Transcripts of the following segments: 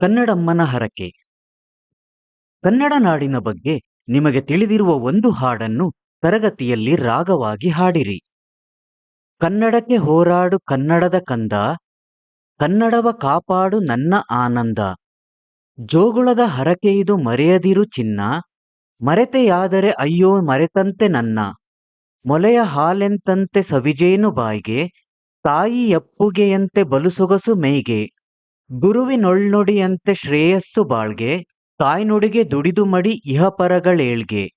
ಕನ್ನಡಮ್ಮನ ಹರಕೆ ಕನ್ನಡ ನಾಡಿನ ಬಗ್ಗೆ ನಿಮಗೆ ತಿಳಿದಿರುವ ಒಂದು ಹಾಡನ್ನು ತರಗತಿಯಲ್ಲಿ ರಾಗವಾಗಿ ಹಾಡಿರಿ. ಕನ್ನಡಕ್ಕೆ ಹೋರಾಡು ಕನ್ನಡದ ಕಂದ, ಕನ್ನಡವ ಕಾಪಾಡು ನನ್ನ ಆನಂದ. ಜೋಗುಳದ ಹರಕೆಯಿದು ಮರೆಯದಿರು ಚಿನ್ನ, ಮರೆತೆಯಾದರೆ ಅಯ್ಯೋ ಮರೆತಂತೆ ನನ್ನ. ಮೊಲೆಯ ಹಾಲೆಂತಂತೆ ಸವಿಜೇನು ಬಾಯಿಗೆ, ತಾಯಿ ಬಲುಸೊಗಸು ಬಲು ಸೊಗಸು ಮೈಗೆ ಗುರುವಿನೊಳ್ನುಡಿಯಂತೆ ಶ್ರೇಯಸ್ಸು ಬಾಳ್ಗೆ, ತಾಯ್ನುಡಿಗೆ ದುಡಿದು ಮಡಿ ಇಹಪರಗಳೇಳ್ಗೆ.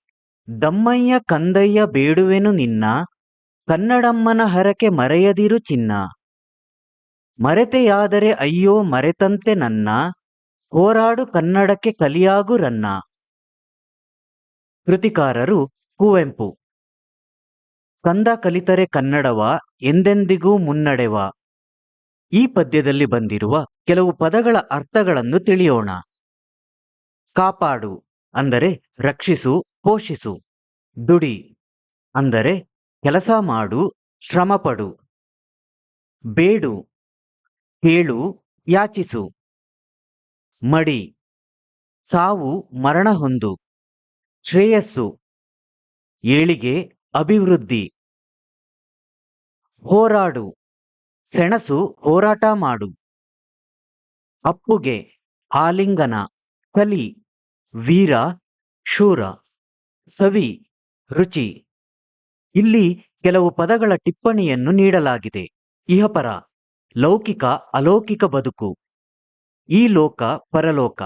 ದಮ್ಮಯ್ಯ ಕಂದಯ್ಯ ಬೇಡುವೆನು ನಿನ್ನ, ಕನ್ನಡಮ್ಮನ ಹರಕೆ ಮರೆಯದಿರು ಚಿನ್ನ. ಮರೆತೆಯಾದರೆ ಅಯ್ಯೋ ಮರೆತಂತೆ ನನ್ನ, ಹೋರಾಡು ಕನ್ನಡಕ್ಕೆ ಕಲಿಯಾಗು ರನ್ನ. ಕೃತಿಕಾರರು, ಕುವೆಂಪು. ಕಂದ ಕಲಿತರೆ ಕನ್ನಡವ, ಎಂದೆಂದಿಗೂ ಮುನ್ನಡೆವ. ಈ ಪದ್ಯದಲ್ಲಿ ಬಂದಿರುವ ಕೆಲವು ಪದಗಳ ಅರ್ಥಗಳನ್ನು ತಿಳಿಯೋಣ. ಕಾಪಾಡು, ಅಂದರೆ ರಕ್ಷಿಸು, ಪೋಷಿಸು. ದುಡಿ, ಅಂದರೆ ಕೆಲಸ ಮಾಡು, ಶ್ರಮಪಡು. ಬೇಡು ಕೇಳು ಯಾಚಿಸು. ಮಡಿ, ಸಾವು, ಮರಣ ಹೊಂದು. ಶ್ರೇಯಸ್ಸು, ಏಳಿಗೆ ಅಭಿವೃದ್ಧಿ. ಹೋರಾಡು. ಸೆಣಸು ಹೋರಾಟ ಮಾಡು. ಅಪ್ಪುಗೆ ಆಲಿಂಗನ ಕಲಿ ವೀರ ಶೂರ ಸವಿ ರುಚಿ. ಇಲ್ಲಿ ಕೆಲವು ಪದಗಳ ಟಿಪ್ಪಣಿಯನ್ನು ನೀಡಲಾಗಿದೆ. ಇಹಪರ ಲೌಕಿಕ ಅಲೌಕಿಕ ಬದುಕು. ಈ ಲೋಕ ಪರಲೋಕ.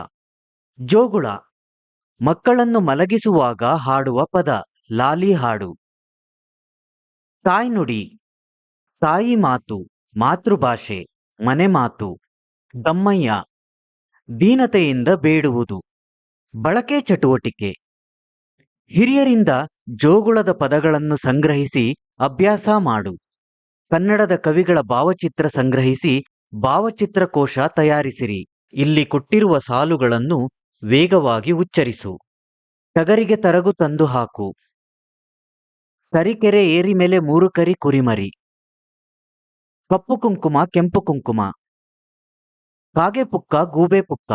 ಜೋಗುಳ ಮಕ್ಕಳನ್ನು ಮಲಗಿಸುವಾಗ ಹಾಡುವ ಪದ ಲಾಲಿ ಹಾಡು. ತಾಯ್ನುಡಿ ತಾಯಿ ಮಾತು. ಮಾತೃಭಾಷೆ, ಮನೆ ಮಾತು ದಮ್ಮಯ್ಯ ದೀನತೆಯಿಂದ ಬೇಡುವುದು, ಬಳಕೆ ಚಟುವಟಿಕೆ. ಹಿರಿಯರಿಂದ ಜೋಗುಳದ ಪದಗಳನ್ನು ಸಂಗ್ರಹಿಸಿ ಅಭ್ಯಾಸ ಮಾಡು. ಕನ್ನಡದ ಕವಿಗಳ ಭಾವಚಿತ್ರ ಸಂಗ್ರಹಿಸಿ ಭಾವಚಿತ್ರಕೋಶ ತಯಾರಿಸಿರಿ. ಇಲ್ಲಿ ಕೊಟ್ಟಿರುವ ಸಾಲುಗಳನ್ನು ವೇಗವಾಗಿ ಉಚ್ಚರಿಸು. ಟಗರಿಗೆ ತರಗು ತಂದು ಹಾಕು. ತರಿಕೆರೆ ಏರಿ ಮೇಲೆ ಮೂರು ಕರಿ ಕುರಿಮರಿ. ಕಪ್ಪು ಕುಂಕುಮ, ಕೆಂಪು ಕುಂಕುಮ. ಕಾಗೆ ಪುಕ್ಕ, ಗೂಬೆ ಪುಕ್ಕ.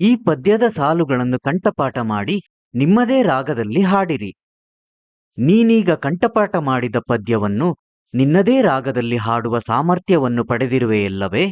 ಈ ಪದ್ಯದ ಸಾಲುಗಳನ್ನು ಕಂಠಪಾಠ ಮಾಡಿ ನಿಮ್ಮದೇ ರಾಗದಲ್ಲಿ ಹಾಡಿರಿ. ನೀನೀಗ ಕಂಠಪಾಠ ಮಾಡಿದ ಪದ್ಯವನ್ನು ನಿನ್ನದೇ ರಾಗದಲ್ಲಿ ಹಾಡುವ ಸಾಮರ್ಥ್ಯವನ್ನು ಪಡೆದಿರುವೆಯಲ್ಲವೇ?